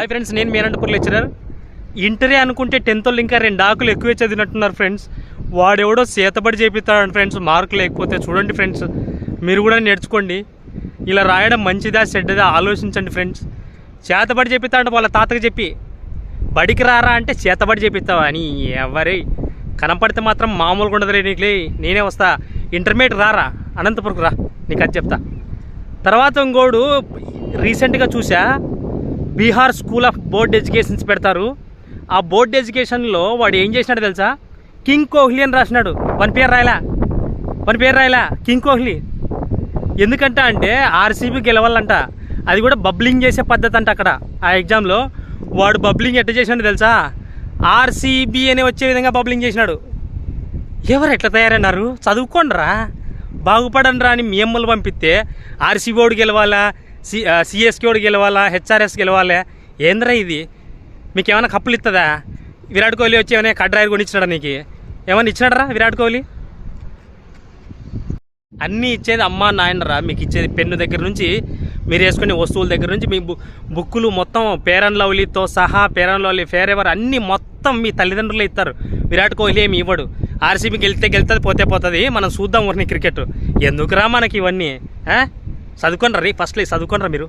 Hi friends నేను మీ Anantapur lecturer ఇంటరే అనుకుంటే tenth వాళ్ళు ఇంకా రెండు ఆకులు ఎక్కువే చదివినట్టున్నారు ఫ్రెండ్స్ వాడెవడో చేతబడి చేపిస్తాడు ఫ్రెండ్స్ మార్కులు లేకపోతే చూడండి ఫ్రెండ్స్ మీరు కూడా నేర్చుకోండి. ఇలా రాయడం మంచిదా చెడ్డదా ఆలోచించండి ఫ్రెండ్స్ చేతబడి చేపిస్తాడు వాళ్ళ తాతకి చెప్పి బడికి రారా అంటే చేతబడి చేపిస్తావా? అని ఎవరే. కనపడితే మాత్రం మామూలుగా ఉండదులే నీకులే నేనే వస్తా. ఇంటర్మీడియట్ రారా? అనంతపురకు రా. నీకు అది చెప్తా. తర్వాత ఇంకోడు రీసెంట్గా చూసా Bihar school of board educations పెడతారు. ఆ బోర్డ్ ఎడ్యుకేషన్లో వాడు ఏం చేసినాడు తెలుసా? కింగ్ కోహ్లీ అని రాసినాడు. వన్ పేరు రాయలా? వన్ పేరు రాయలా? కింగ్ కోహ్లీ. ఎందుకంటే అంటే ఆర్సీబీ గెలవాలంట. అది కూడా బబ్లింగ్ చేసే పద్ధతి అంట అక్కడ. ఆ ఎగ్జామ్లో వాడు బబ్లింగ్ ఎట్ట చేసినాడు తెలుసా? ఆర్సీబీ అని వచ్చే విధంగా బబ్లింగ్ చేసినాడు. ఎవరు ఎట్లా తయారన్నారు? చదువుకోండిరా. బాగుపడండి రా అని మీ అమ్మలు పంపిస్తే ఆర్సీబీ వాడు గెలవాలా? సి సిఎస్కే వాడు గెలవాలా హెచ్ఆర్ఎస్ గెలవాలా? ఏంద్రా ఇది? మీకు ఏమైనా కప్పులు ఇస్తుందా విరాట్ కోహ్లీ వచ్చి ఏమైనా కడ్రాయర్ కొని ఇచ్చినాడా నీకు? ఏమైనా ఇచ్చినాడరా విరాట్ కోహ్లీ? అన్నీ ఇచ్చేది అమ్మా నాయనరా మీకు ఇచ్చేది పెన్ను దగ్గర నుంచి మీరు వేసుకునే వస్తువుల దగ్గర నుంచి మీ బు బుక్కులు మొత్తం పేరన్ లవ్లీతో సహా పేరన్ లవ్లీ ఫేర్ ఎవర్ అన్నీ మొత్తం మీ తల్లిదండ్రులు ఇస్తారు విరాట్ కోహ్లీ ఏమి ఇవ్వడు. ఆర్సీబీ గెలితే గెలుతుంది పోతే పోతుంది మనం చూద్దాం ఊరిని క్రికెట్. ఎందుకురా మనకి ఇవన్నీ చదువుకోనరా రీ ఫస్ట్లో చదువుకోనరా మీరు.